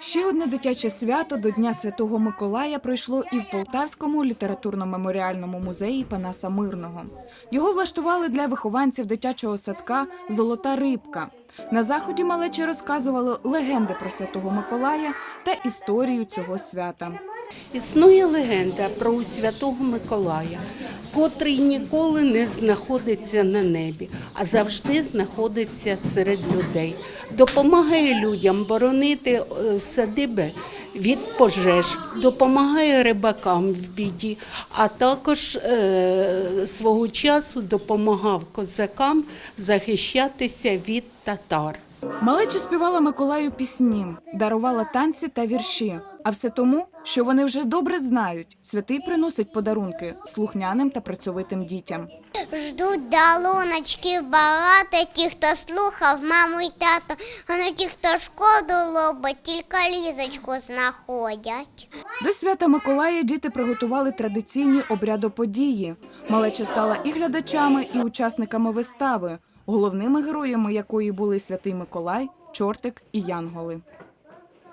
Ще одне дитяче свято до Дня Святого Миколая пройшло і в Полтавському літературно-меморіальному музеї Панаса Мирного. Його влаштували для вихованців дитячого садка Золота рибка. На заході малечі розказували легенди про Святого Миколая та історію цього свята. Існує легенда про Святого Миколая, котрий ніколи не знаходиться на небі, а завжди знаходиться серед людей. Допомагає людям боронити е, садиби від пожеж, допомагає рибакам в біді, а також е, свого часу допомагав козакам захищатися від татар. Малеча співала Миколаю пісні, дарувала танці та вірші. А все тому, що вони вже добре знають. Святий приносить подарунки слухняним та працьовитим дітям. Ждуть долоночки багато, ті, хто слухав маму й тато, а не ті, хто шкоду лобить, тільки лізочку знаходять. До свята Миколая діти приготували традиційні обрядоподії. Малеча стала і глядачами, і учасниками вистави, головними героями якої були святий Миколай, Чортик і Янголи.